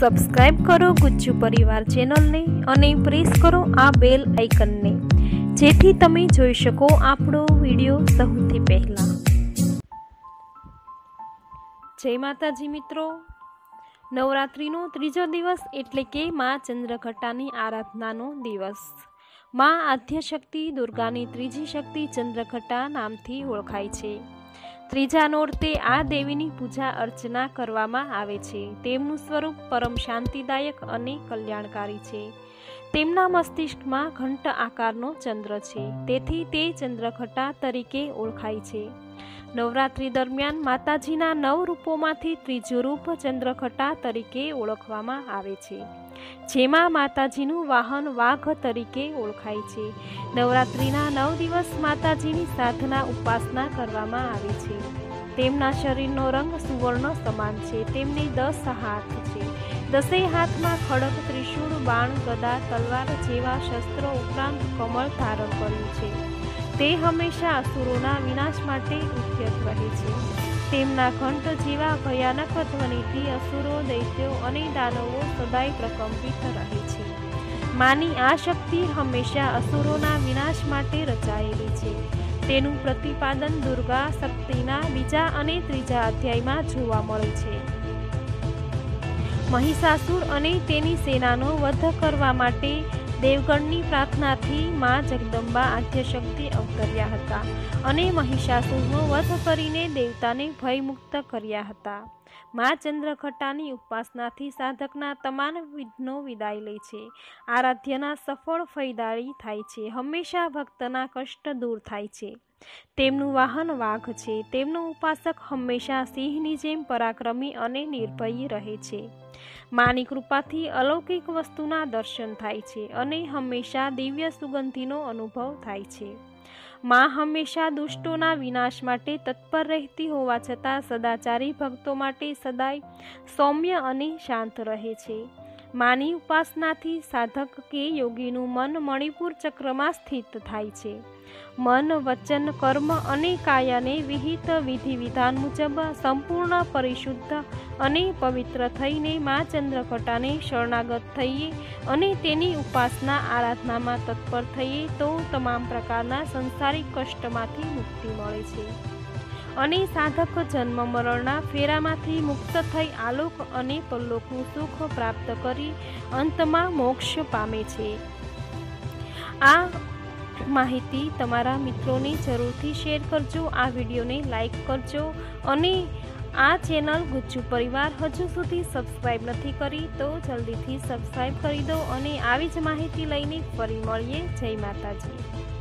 Subscribe કરો ગુજ્જુ પરિવાર ચેનલને અને પ્રેસ કરો આ બેલ આઇકનને જેથી તમે જોઈ શકો આપણો વીડિયો સૌથી પહેલાં. જય માતાજી મિત્રો. નવરાત્રિનો ત્રીજો દિવસ એટલે કે મા ચંદ્રઘટાની આરાધનાનો દિવસ. મા આદ્યશક્તિ દુર્ગાની ત્રીજી શક્તિ ચંદ્રઘટા નામથી ઓળખાય છે. ત્રીજા નોરતે આ દેવીની પૂજા અર્ચના કરવામાં આવે છે. તેમનું સ્વરૂપ પરમ શાંતિદાયક અને કલ્યાણકારી છે. તેમના મસ્તિષ્કમાં ઘંટ આકારનો ચંદ્ર છે. તેથી તે ચંદ્રઘટા તરીકે ઓળખાય છે. નવરાત્રિ દરમિયાન માતાજીના નવ રૂપોમાંથી ત્રીજું રૂપ ચંદ્રઘટા તરીકે ઓળખવામાં આવે છે. જેમાં માતાજીનું વાહન વાઘ તરીકે ઓળખાય છે. નવરાત્રિના નવ દિવસ માતાજીની સાધના ઉપાસના કરવામાં આવે છે. તેમના શરીરનો રંગ સુવર્ણ સમાન છે. તેમની દસ હાથ છે. દસેય હાથમાં ખડક, ત્રિશૂળ, બાણ, ગદા, તલવાર જેવા શસ્ત્રો ઉપરાંત કમળ ધારણ કર્યું છે. તે હંમેશા અસુરોના વિનાશ માટે ઉદ્યત રહે છે. તેમના ઘંટ જેવા ભયાનક ધ્વનિથી અસુરો, દૈત્યો અને દાનવો સદાય પ્રકંપિત રહે છે. માની આ શક્તિ હંમેશા અસુરોના વિનાશ માટે રચાયેલી છે. તેનું પ્રતિપાદન દુર્ગા, શક્તિના બીજા અને ત્રીજા અધ્યાયમાં જોવા મળે છે. મહિષાસુર અને તેની સેનાનો વધ કરવા માટે દેવગણની પ્રાર્થનાથી મા જગદંબા આદ્યશક્તિ અવતર્યા હતા અને મહિષાસુરનો વધ કરીને દેવતાને ભયમુક્ત કર્યા હતા. મા ચંદ્રઘટાની ઉપાસનાથી સાધકના તમામ વિઘ્નો વિદાય લે છે. આરાધ્યના સફળ ફૈદાળી થાય છે. હંમેશા ભક્તના કષ્ટ દૂર થાય છે. તેમનું વાહન વાઘ છે. તેમનો ઉપાસક હંમેશા સિંહની જેમ પરાક્રમી અને નિર્ભયી રહે છે. માની કૃપાથી અલૌકિક વસ્તુના દર્શન થાય છે અને હંમેશા દિવ્ય સુગંધીનો અનુભવ થાય છે. માં હંમેશા દુષ્ટોના વિનાશ માટે તત્પર રહેતી હોવા છતાં સદાચારી ભક્તો માટે સદાય સૌમ્ય અને શાંત રહે છે. માની ઉપાસનાથી સાધક કે યોગીનું મન મણિપુર ચક્રમાં સ્થિત થાય છે. મન, વચન, કર્મ અને કાયાને વિહિત વિધિ વિધાન મુજબ સંપૂર્ણ પરિશુદ્ધ અને પવિત્ર થઈને મા ચંદ્રકટાને શરણાગત થઈએ અને તેની ઉપાસના આરાધનામાં તત્પર થઈએ તો તમામ પ્રકારના સંસારિક કષ્ટમાંથી મુક્તિ મળે છે. અને સાધક જન્મ મરણના ફેરામાંથી મુક્ત થઈ આલોક અને પરલોકનું સુખ પ્રાપ્ત કરી અંતમાં મોક્ષ પામે છે. આ માહિતી તમારા મિત્રોને જરૂરથી શેર કરજો. આ વિડીયોને લાઈક કરજો અને આ ચેનલ ગુજ્જુ પરિવાર હજુ સુધી સબસ્ક્રાઈબ નથી કરી તો જલ્દીથી સબસ્ક્રાઈબ કરી દો અને આવી જ માહિતી લઈને ફરી મળીએ. જય માતાજી.